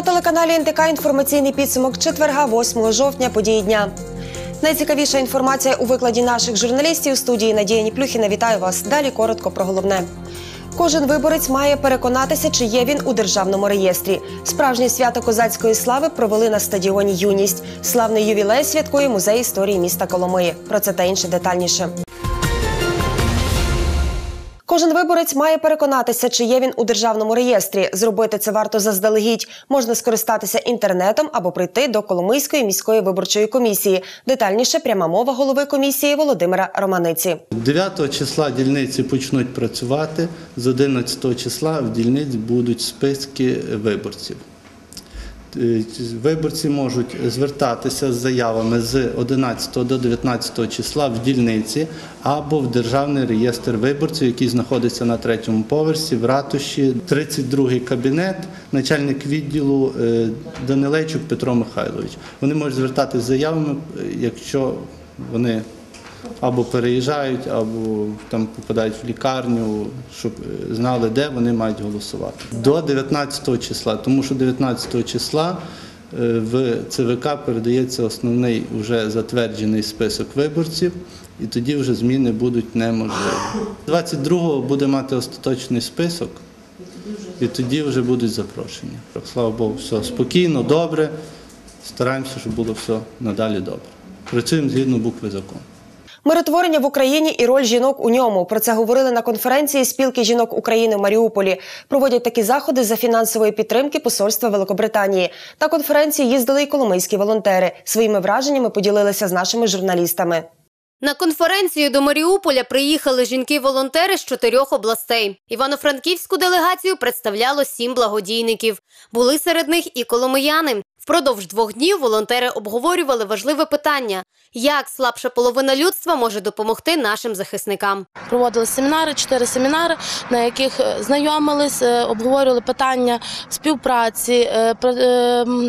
На телеканалі НТК інформаційний підсумок четверга, 8 жовтня, події дня. Найцікавіша інформація у викладі наших журналістів у студії Надія Ніплюхіна. Вітаю вас. Далі коротко про головне. Кожен виборець має переконатися, чи є він у державному реєстрі. Справжнє свято козацької слави провели на стадіоні Юність. Славний ювілей святкує музей історії міста Коломиї. Про це та інше детальніше. Кожен виборець має переконатися, чи є він у державному реєстрі. Зробити це варто заздалегідь. Можна скористатися інтернетом або прийти до Коломийської міської виборчої комісії. Детальніше пряма мова голови комісії Володимира Романиці. 9 числа дільниці почнуть працювати. З 11 числа в дільниць будуть списки виборців. Е, Виборці можуть звертатися з заявами з 11 до 19 числа в дільниці або в Державний реєстр виборців, який знаходиться на третьому поверсі в ратуші, 32-й кабінет, начальник відділу е, Данилейчук Петро Михайлович. Вони можуть звертатися з заявами, е, якщо вони або переїжджають, або там попадають в лікарню, щоб е, знали, де вони мають голосувати. До 19 числа, тому що 19 числа е, в ЦВК передається основний вже затверджений список виборців, і тоді вже зміни будуть неможливі. 22-го буде мати остаточний список, і тоді вже будуть запрошення. Слава Богу, все спокійно, добре. Стараємося, щоб було все надалі добре. Працюємо згідно букви закону. Миротворення в Україні і роль жінок у ньому. Про це говорили на конференції спілки жінок України в Маріуполі. Проводять такі заходи за фінансової підтримки Посольства Великобританії. На конференції їздили й коломийські волонтери. Своїми враженнями поділилися з нашими журналістами. На конференцію до Маріуполя приїхали жінки-волонтери з чотирьох областей. Івано-Франківську делегацію представляло сім благодійників. Були серед них і коломияни. Впродовж двох днів волонтери обговорювали важливе питання: як слабша половина людства може допомогти нашим захисникам. Проводили семінари, чотири семінари, на яких е, знайомились, е, обговорювали питання співпраці, е,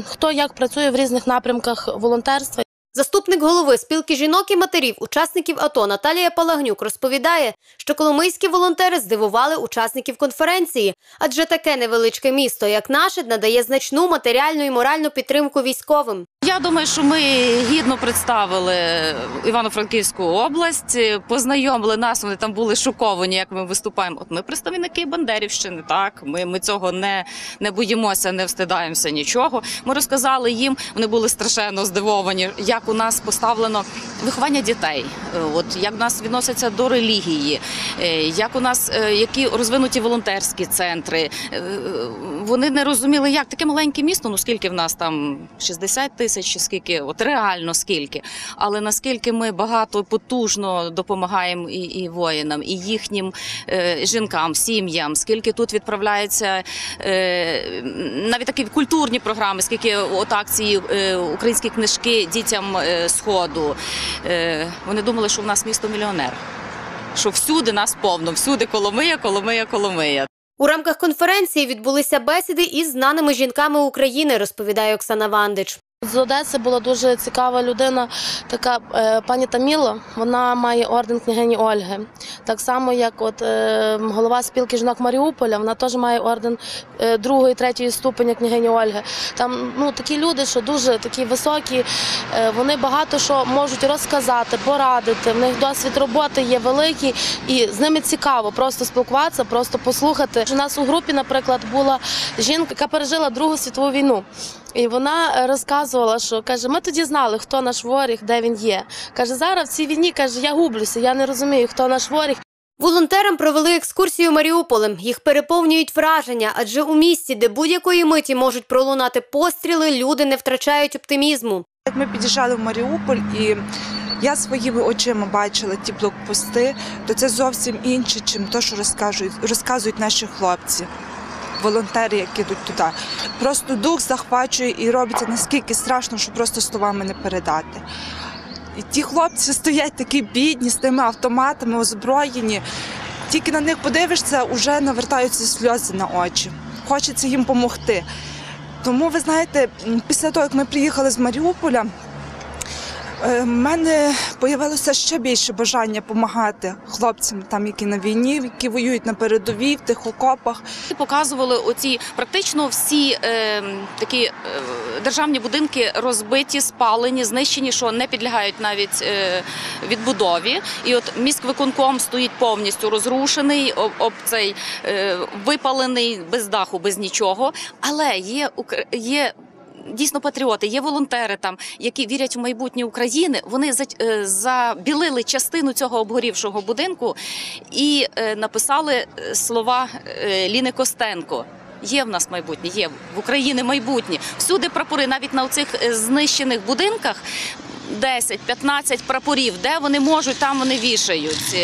хто як працює в різних напрямках волонтерства. Заступник голови спілки жінок і матерів, учасників АТО Наталія Палагнюк розповідає, що коломийські волонтери здивували учасників конференції, адже таке невеличке місто, як наше, надає значну матеріальну і моральну підтримку військовим. Я думаю, що ми гідно представили Івано-Франківську область, познайомили нас. Вони там були шоковані, як ми виступаємо. От ми представники Бандерівщини. Так, ми, ми цього не, не боїмося, не встидаємося нічого. Ми розказали їм. Вони були страшенно здивовані, як у нас поставлено виховання дітей. Е, От як в нас відносяться до релігії, е, як у нас е, які розвинуті волонтерські центри. Вони не розуміли, як таке маленьке місто. Ну скільки в нас там 60 тисяч, чи скільки, от реально скільки. Але наскільки ми багато потужно допомагаємо і, і воїнам, і їхнім е, жінкам, сім'ям, скільки тут відправляється е, навіть такі культурні програми, скільки от акції е, українські книжки дітям е, сходу. Е, вони думали, що в нас місто мільйонер. Що всюди нас повно, всюди Коломия, Коломия, Коломия. У рамках конференції відбулися бесіди із знаними жінками України, розповідає Оксана Вандич. З Одеси була дуже цікава людина, така е, пані Таміла. Вона має орден княгині Ольги. Так само, як от е, голова спілки жінок Маріуполя, вона теж має орден е, другої, третьої ступеня княгині Ольги. Там ну такі люди, що дуже такі високі, вони багато що можуть розказати, порадити. В них досвід роботи є великий, і з ними цікаво просто спілкуватися, просто послухати. У нас у групі, наприклад, була жінка, яка пережила Другу світову війну. І вона е, розказувала, що каже: ми тоді знали, хто наш ворог, де він є. Каже, зараз в цій війні каже, я гублюся, я не розумію, хто наш ворог. Волонтерам провели екскурсію Маріуполем. Їх переповнюють враження, адже у місті, де будь-якої миті можуть пролунати постріли, люди не втрачають оптимізму. Як ми під'їжджали в Маріуполь і я своїми очима бачила ті блокпости, то це зовсім інше, чим те, що розказують, розказують наші хлопці, волонтери, які йдуть туди. Просто дух захвачує і робиться наскільки страшно, що просто словами не передати. І ті хлопці стоять такі бідні з тими автоматами, озброєні. Тільки на них подивишся, вже навертаються сльози на очі. Хочеться їм допомогти. Тому ви знаєте, після того, як ми приїхали з Маріуполя, Е, в мене появилося ще більше бажання допомагати хлопцям, там, які на війні, які воюють на передовій, в тих окопах. Показували оці практично всі е, такі е, державні будинки розбиті, спалені, знищені, що не підлягають навіть е, відбудові. І от міськвиконком стоїть повністю розрушений, об, об цей е, випалений без даху, без нічого. Але є є. Дійсно, патріоти, є волонтери там, які вірять в майбутнє України. Вони е, забілили частину цього обгорівшого будинку і е, написали е, слова Ліни Костенко. Є в нас майбутнє, є в Україні майбутнє. Всюди прапори, навіть на цих знищених будинках. 10-15 прапорів, де вони можуть, там вони вішають.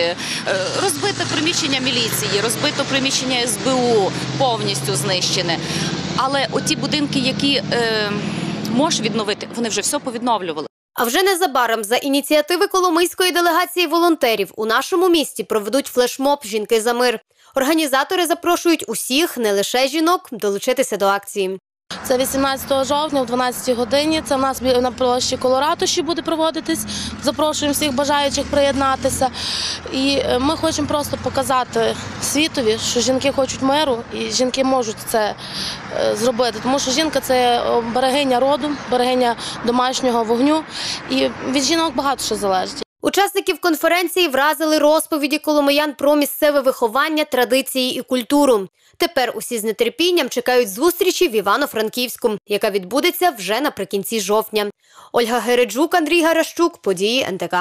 Розбите приміщення міліції, розбито приміщення СБУ, повністю знищене. Але оті будинки, які е, можеш відновити, вони вже все повідновлювали. А вже незабаром за ініціативи Коломийської делегації волонтерів у нашому місті проведуть флешмоб Жінки за мир. Організатори запрошують усіх, не лише жінок, долучитися до акції. Це 18 жовтня о 12 годині. Це в нас на площі Колоратуші буде проводитись. Запрошуємо всіх бажаючих приєднатися. І е, ми хочемо просто показати світові, що жінки хочуть миру, і жінки можуть це е, зробити. Тому що жінка це берегиня роду, берегиня домашнього вогню. І від жінок багато що залежить. Учасників конференції вразили розповіді коломиян про місцеве виховання, традиції і культуру. Тепер усі з нетерпінням чекають зустрічі в Івано-Франківську, яка відбудеться вже наприкінці жовтня. Ольга Гереджук, Андрій Гаращук, події НТК.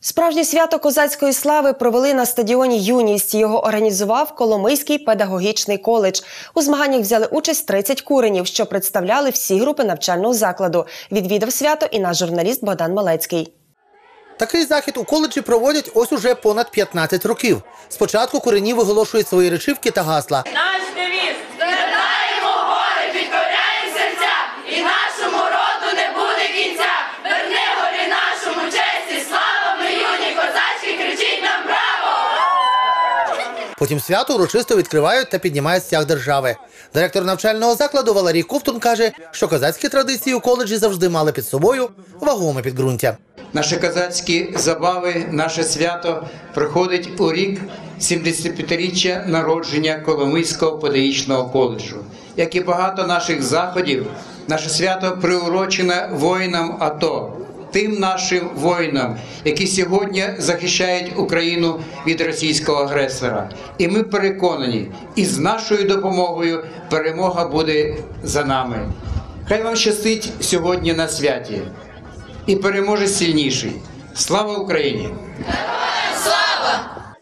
Справжнє свято козацької слави провели на стадіоні Юність. Його організував Коломийський педагогічний коледж. У змаганнях взяли участь 30 куренів, що представляли всі групи навчального закладу. Відвідав свято і наш журналіст Богдан Малецький. Такий захід у коледжі проводять ось уже понад 15 років. Спочатку курені виголошують свої речівки та гасла. Наш девіз Звернаємо гори, підкоряємо серця, і нашому роду не буде кінця. Верни горі нашому честі, слава ми юні козачки, кричіть нам браво! Потім свято урочисто відкривають та піднімають стяг держави. Директор навчального закладу Валерій Ковтун каже, що козацькі традиції у коледжі завжди мали під собою вагоме підґрунтя. Наші козацькі забави, наше свято проходить у рік 75-річчя народження Коломийського педагогічного коледжу. Як і багато наших заходів, наше свято приурочене воїнам АТО, тим нашим воїнам, які сьогодні захищають Україну від російського агресора. І ми переконані, і з нашою допомогою перемога буде за нами. Хай вам щастить сьогодні на святі і переможе сильніший. Слава Україні!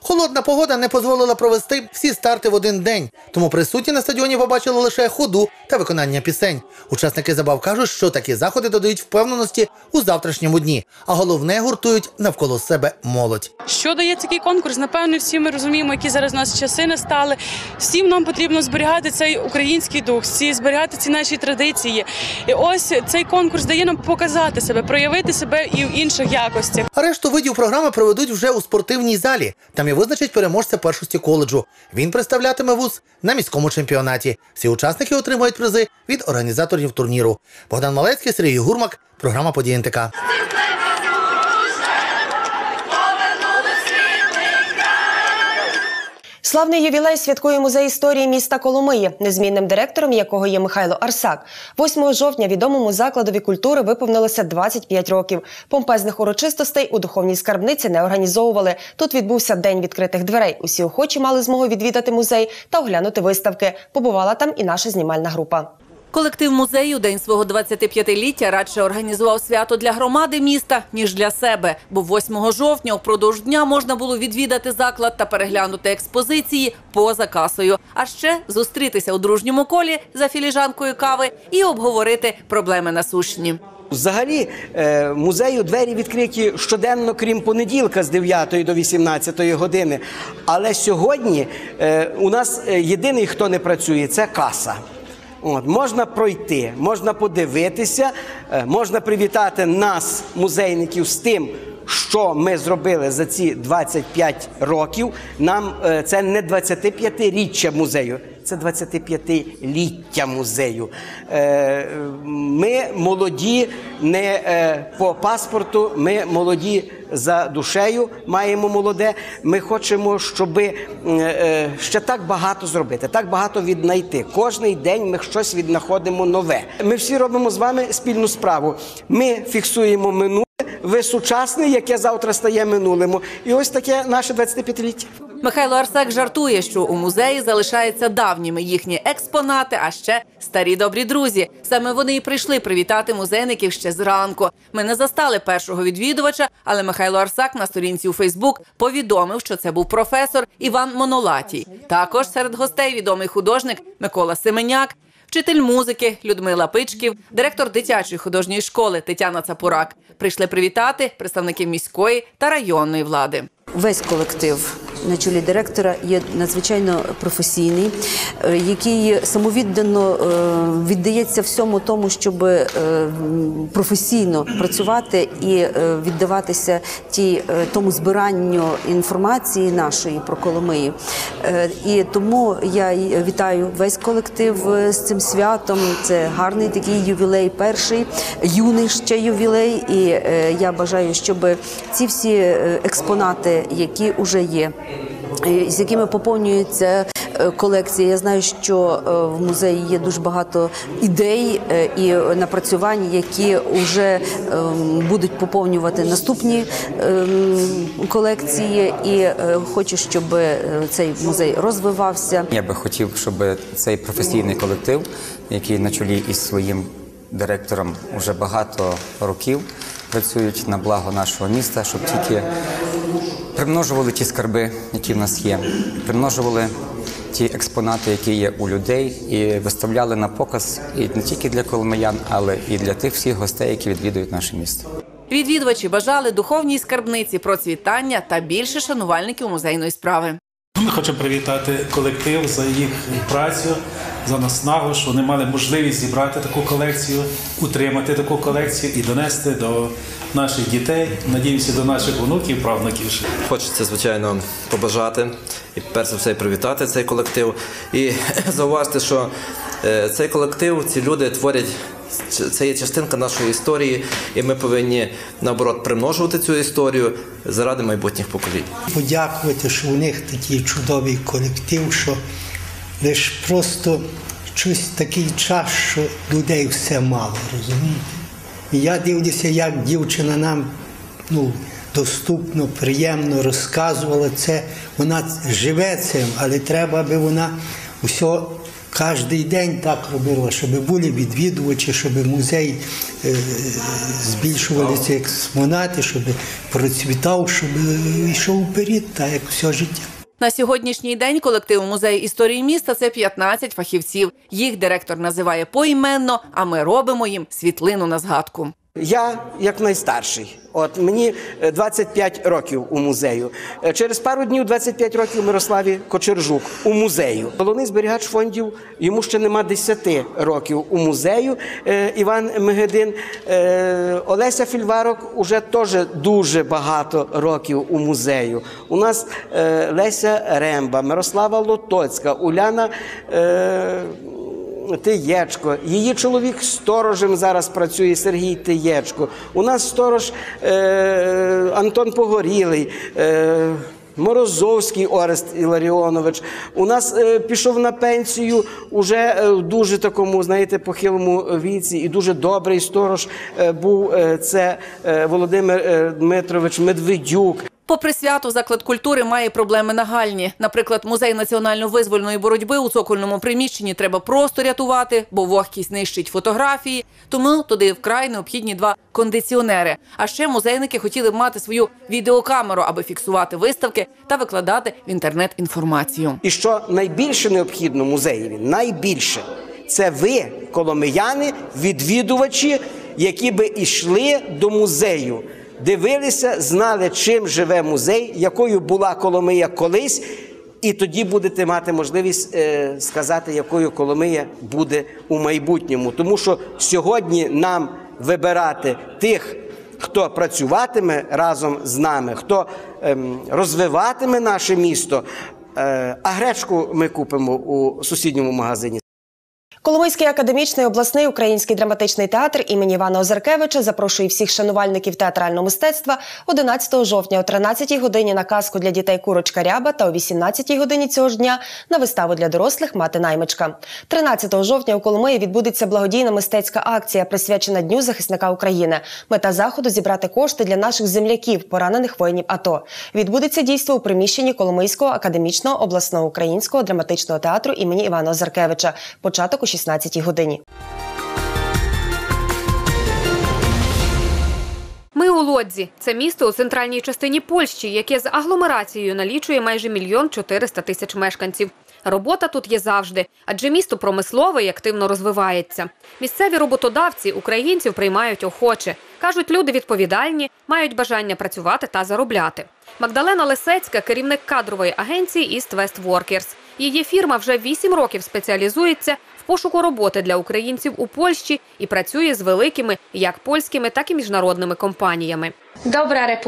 Холодна погода не дозволила провести всі старти в один день, тому присутні на стадіоні побачили лише ходу та виконання пісень. Учасники забав кажуть, що такі заходи додають впевненості у завтрашньому дні, а головне гуртують навколо себе молодь. Що дає такий конкурс? Напевно, всі ми розуміємо, які зараз у нас часи настали. Всім нам потрібно зберігати цей український дух, всі зберігати ці наші традиції. І ось цей конкурс дає нам показати себе, проявити себе і в інших якостях. А решту видів програми проведуть вже у спортивній залі. Там і визначать переможця першості коледжу. Він представлятиме вуз на міському чемпіонаті. Всі учасники отримують призи від організаторів турніру. Богдан Малецький, Сергій Гурмак, програма «Події НТК». Славний ювілей святкує музей історії міста Коломиї, незмінним директором якого є Михайло Арсак. 8 жовтня відомому закладові культури виповнилося 25 років. Помпезних урочистостей у духовній скарбниці не організовували. Тут відбувся день відкритих дверей. Усі охочі мали змогу відвідати музей та оглянути виставки. Побувала там і наша знімальна група. Колектив музею день свого 25-ліття радше організував свято для громади міста, ніж для себе. Бо 8 жовтня впродовж дня можна було відвідати заклад та переглянути експозиції поза касою. А ще зустрітися у дружньому колі за філіжанкою кави і обговорити проблеми насущні. Взагалі, е, музею двері відкриті щоденно, крім понеділка з 9 до 18 години. Але сьогодні е, у нас е, єдиний, хто не працює, це каса. От, можна пройти, можна подивитися, е, можна привітати нас, музейників, з тим, що ми зробили за ці 25 років, нам е, це не 25-річчя музею, це 25-ліття музею. Е, Ми молоді не е, по паспорту, ми молоді за душею, маємо молоде. Ми хочемо, щоб ще так багато зробити, так багато віднайти. Кожний день ми щось віднаходимо нове. Ми всі робимо з вами спільну справу. Ми фіксуємо минуле. Ви сучасний, яке завтра стає минулим. І ось таке наше 25-ліття. Михайло Арсак жартує, що у музеї залишаються давніми їхні експонати, а ще старі добрі друзі. Саме вони і прийшли привітати музейників ще зранку. Ми не застали першого відвідувача, але Михайло Арсак на сторінці у Фейсбук повідомив, що це був професор Іван Монолатій. Також серед гостей відомий художник Микола Семеняк. Вчитель музики Людмила Пичків, директор дитячої художньої школи Тетяна Цапурак прийшли привітати представників міської та районної влади. Весь колектив на чолі директора є надзвичайно професійний, е, який самовіддано е, віддається всьому тому, щоб е, професійно працювати і віддаватися тій, е, тому збиранню інформації нашої про Коломиї. І тому я вітаю весь колектив з цим святом. Це гарний такий ювілей, перший юний ще ювілей. І я бажаю, щоб ці всі експонати, які вже є, з якими поповнюється е, колекція. Я знаю, що е, в музеї є дуже багато ідей е, і напрацювань, які вже ем, будуть поповнювати наступні ем, колекції. І е, хочу, щоб е, цей музей розвивався. Я би хотів, щоб цей професійний колектив, який на чолі із своїм директором вже багато років працюють на благо нашого міста, щоб тільки примножували ті скарби, які в нас є, примножували ті експонати, які є у людей, і виставляли на показ і не тільки для коломиян, але і для тих всіх гостей, які відвідують наше місто. Відвідувачі бажали духовній скарбниці процвітання та більше шанувальників музейної справи. Хочемо привітати колектив за їх працю, за наснагу, що вони мали можливість зібрати таку колекцію, утримати таку колекцію і донести до наших дітей. Надіємося, до наших онуків, правнуків. Хочеться, звичайно, побажати і перш за все привітати цей колектив. І зауважте, що цей колектив, ці люди творять. Це є частинка нашої історії, і ми повинні наоборот примножувати цю історію заради майбутніх поколінь. подякувати, що у них такий чудовий колектив, що лише просто щось такий час, що людей все мало, розумієте? І я дивлюся, як дівчина нам ну, доступно, приємно розказувала це. Вона живе цим, але треба, аби вона усе кожен день так робила, щоб були відвідувачі, щоб музей е, збільшувалися експонати, щоб процвітав, щоб йшов вперед, так як все життя. На сьогоднішній день колектив музею історії міста це 15 фахівців. Їх директор називає поіменно, а ми робимо їм світлину на згадку. Я як найстарший. От мені е, 25 років у музею. Е, Через пару днів 25 років Мирославі Кочержук у музею. Головний зберігач фондів йому ще нема 10 років у музею. Е, Іван Мегедин. Е, Олеся Фільварок уже теж дуже багато років у музею. У нас е, Леся Ремба, Мирослава Лотоцька, Уляна. Тиєчко, її чоловік сторожем зараз працює Сергій Тиєчко. У нас сторож е, Антон Погорілий. Е, Морозовський Орест Іларіонович. У нас е, пішов на пенсію уже е, в дуже такому, знаєте, похилому віці, і дуже добрий сторож е, був е, це е, Володимир е, Дмитрович Медведюк. Попри свято, заклад культури має проблеми нагальні. Наприклад, музей національно-визвольної боротьби у цокольному приміщенні треба просто рятувати, бо вогкість нищить фотографії. Тому туди вкрай необхідні два кондиціонери. А ще музейники хотіли б мати свою відеокамеру, аби фіксувати виставки та викладати в інтернет інформацію. І що найбільше необхідно музеєві, найбільше це ви, коломияни, відвідувачі, які би йшли до музею, дивилися, знали, чим живе музей, якою була Коломия колись. І тоді будете мати можливість е, сказати, якою Коломия буде у майбутньому. Тому що сьогодні нам вибирати тих хто працюватиме разом з нами, хто ем, розвиватиме наше місто. Е, а гречку ми купимо у сусідньому магазині. Коломийський академічний обласний український драматичний театр імені Івана Озаркевича запрошує всіх шанувальників театрального мистецтва 11 жовтня о 13 годині на казку для дітей Курочка Ряба та о 18-й годині цього ж дня на виставу для дорослих Мати наймичка. 13 жовтня у Коломиї відбудеться благодійна мистецька акція, присвячена Дню захисника України. Мета заходу зібрати кошти для наших земляків, поранених воїнів АТО. Відбудеться дійство у приміщенні Коломийського академічного обласного українського драматичного театру імені Івана Озаркевича. Початок о 16 годині. Ми у Лодзі. Це місто у центральній частині Польщі, яке з агломерацією налічує майже мільйон 400 тисяч мешканців. Робота тут є завжди, адже місто промислове і активно розвивається. Місцеві роботодавці українців приймають охоче. Кажуть, люди відповідальні, мають бажання працювати та заробляти. Магдалена Лисецька, керівник кадрової агенції East West Workers. Її фірма вже вісім років спеціалізується пошуку роботи для українців у Польщі і працює з великими як польськими, так і міжнародними компаніями. Добра e,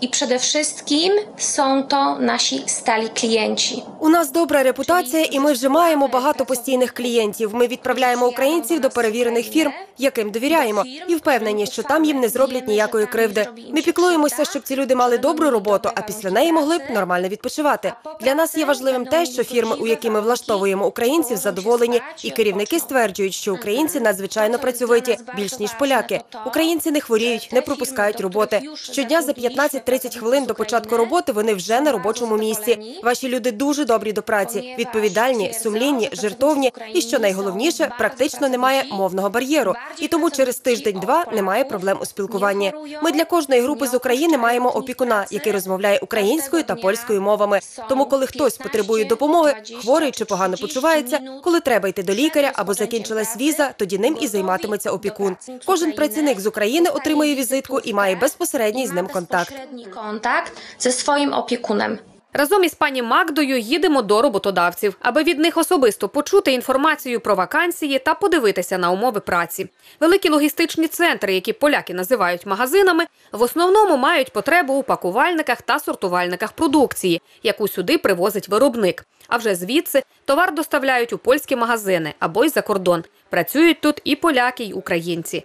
i przede wszystkim są to nasi stali klienci. У нас добра репутація, і ми вже маємо багато постійних клієнтів. Ми відправляємо українців до перевірених фірм, яким довіряємо, і впевнені, що там їм не зроблять ніякої кривди. Ми піклуємося, щоб ці люди мали добру роботу, а після неї могли б нормально відпочивати. Для нас є важливим те, що фірми, у які ми влаштовуємо українців, задоволені, і керівники стверджують, що українці надзвичайно працьовиті, більш ніж поляки. Українці не хворіють, не пропускають роботи. Щодня за 15-30 хвилин до початку роботи вони вже на робочому місці. Ваші люди дуже добрі до праці, відповідальні, сумлінні, жертовні. І що найголовніше, практично немає мовного бар'єру. І тому через тиждень-два немає проблем у спілкуванні. Ми для кожної групи з України маємо опікуна, який розмовляє українською та польською мовами. Тому, коли хтось потребує допомоги, хворий чи погано почувається, коли треба йти до лікаря або закінчилась віза, тоді ним і займатиметься опікун. Кожен працівник з України отримує візитку і має безпосередній з ним контакт. Kontakt ze swoim opiekunem. Разом із пані Магдою їдемо до роботодавців, аби від них особисто почути інформацію про вакансії та подивитися на умови праці. Великі логістичні центри, які поляки називають магазинами, в основному мають потребу у пакувальниках та сортувальниках продукції, яку сюди привозить виробник. А вже звідси товар доставляють у польські магазини або й за кордон. Працюють тут і поляки, й українці.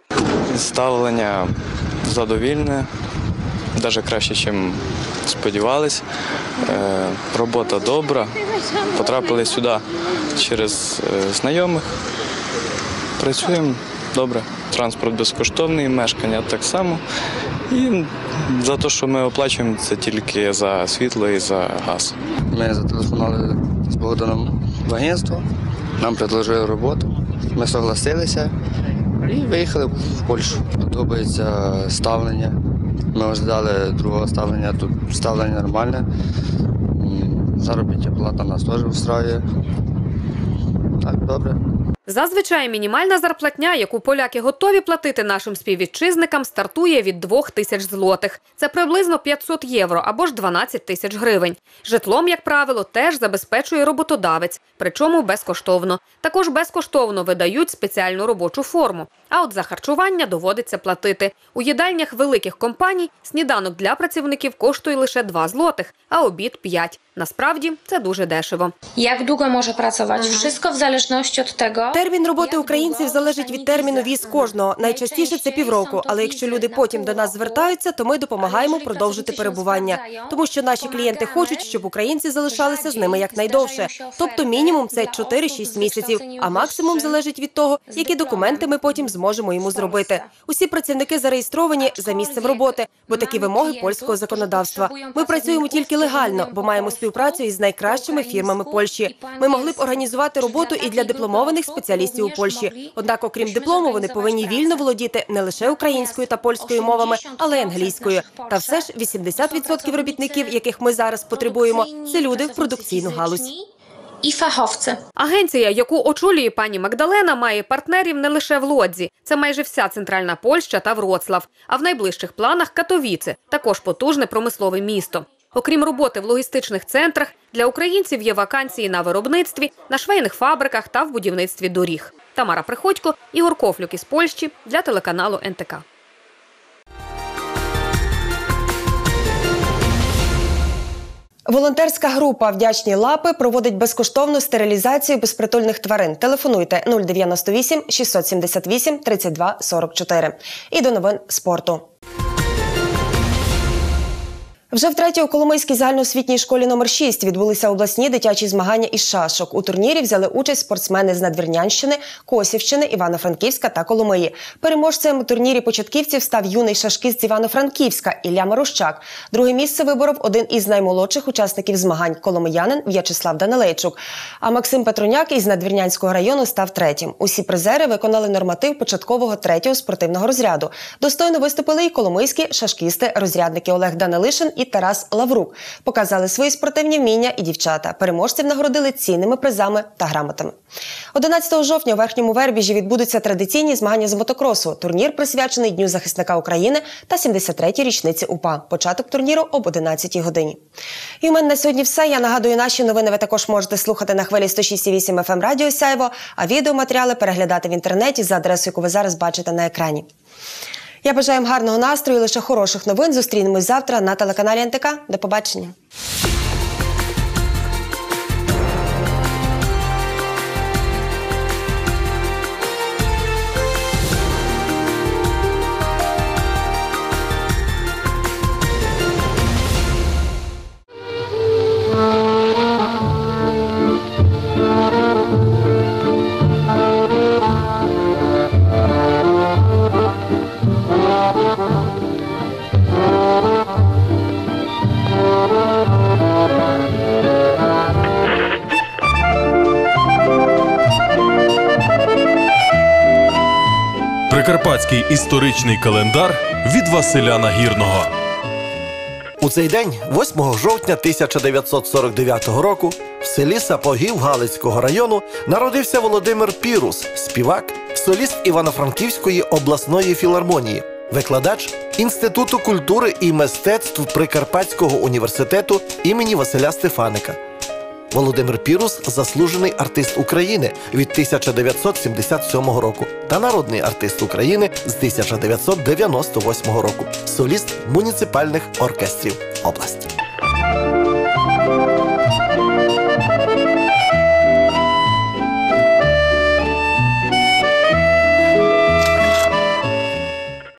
Ставлення задовільне, навіть краще, ніж сподівались. Е, Робота добра. Потрапили сюди через е, знайомих. Працюємо добре. Транспорт безкоштовний, мешкання так само. І за те, що ми оплачуємо, це тільки за світло і за газ. Ми зателефонували з Богданом в агентство, нам предложили роботу. Ми согласилися і виїхали в Польщу. Подобається ставлення. Ми ожидали другого ставлення, тут ставлення нормальне. Заробітна плата нас теж встраює. Так, добре. Зазвичай мінімальна зарплатня, яку поляки готові платити нашим співвітчизникам, стартує від 2 тисяч злотих. Це приблизно 500 євро або ж 12 тисяч гривень. Житлом, як правило, теж забезпечує роботодавець, причому безкоштовно. Також безкоштовно видають спеціальну робочу форму. А от за харчування доводиться платити. У їдальнях великих компаній сніданок для працівників коштує лише 2 злотих, а обід 5. Насправді це дуже дешево. Jak długo może pracować? Wszystko w zależności od tego. Термін роботи українців залежить від терміну віз кожного. Найчастіше це півроку. Але якщо люди потім до нас звертаються, то ми допомагаємо продовжити перебування, тому що наші клієнти хочуть, щоб українці залишалися з ними якнайдовше. Тобто мінімум це 4-6 місяців, а максимум залежить від того, які документи ми потім зможемо йому зробити. Усі працівники зареєстровані за місцем роботи, бо такі вимоги польського законодавства. Ми працюємо тільки легально, бо маємо співпрацю із найкращими фірмами Польщі. Ми могли б організувати роботу і для дипломованих спеціалістів у Польщі. Однак, окрім диплому, вони повинні вільно володіти не лише українською та польською мовами, але й англійською. Та все ж 80% робітників, яких ми зараз потребуємо, це люди в продукційну галузь. І фаховці. Агенція, яку очолює пані Магдалена, має партнерів не лише в Лодзі. Це майже вся центральна Польща та Вроцлав. А в найближчих планах Катовіце, також потужне промислове місто. Окрім роботи в логістичних центрах, для українців є вакансії на виробництві, на швейних фабриках та в будівництві доріг. Тамара Приходько, Ігор Кофлюк із Польщі для телеканалу НТК. Волонтерська група Вдячні лапи проводить безкоштовну стерилізацію безпритульних тварин. Телефонуйте 098 678 32 44. І до новин спорту. Вже втретє у Коломийській загальноосвітній школі номер 6 відбулися обласні дитячі змагання із шашок. У турнірі взяли участь спортсмени з Надвірнянщини, Косівщини, Івано-Франківська та Коломиї. Переможцем у турнірі початківців став юний шашкіст з Івано-Франківська Ілля Марущак. Друге місце виборов один із наймолодших учасників змагань коломиянин В'ячеслав Данилейчук. А Максим Петруняк із Надвірнянського району став третім. Усі призери виконали норматив початкового третього спортивного розряду. Достойно виступили і коломийські шашкісти, розрядники Олег Данилишин і Тарас Лаврук. Показали свої спортивні вміння і дівчата. Переможців нагородили цінними призами та грамотами. 11 жовтня у верхньому вербіжі відбудуться традиційні змагання з мотокросу. Турнір присвячений Дню захисника України та 73-й річниці УПА. Початок турніру об 11-й годині. І у мене на сьогодні все. Я нагадую, наші новини ви також можете слухати на хвилі 106,8 FM Радіо Сяйво, а відеоматеріали переглядати в інтернеті за адресою, яку ви зараз бачите на екрані. Я бажаю вам гарного настрою, лише хороших новин. Зустрінемось завтра на телеканалі НТК. До побачення. Прикарпатський історичний календар від Василя Нагірного. У цей день, 8 жовтня 1949 року, в селі Сапогів Галицького району народився Володимир Пірус, співак, соліст Івано-Франківської обласної філармонії, викладач Інституту культури і мистецтв Прикарпатського університету імені Василя Стефаника. Володимир Пірус заслужений артист України від 1977 року та народний артист України з 1998 року, соліст муніципальних оркестрів області.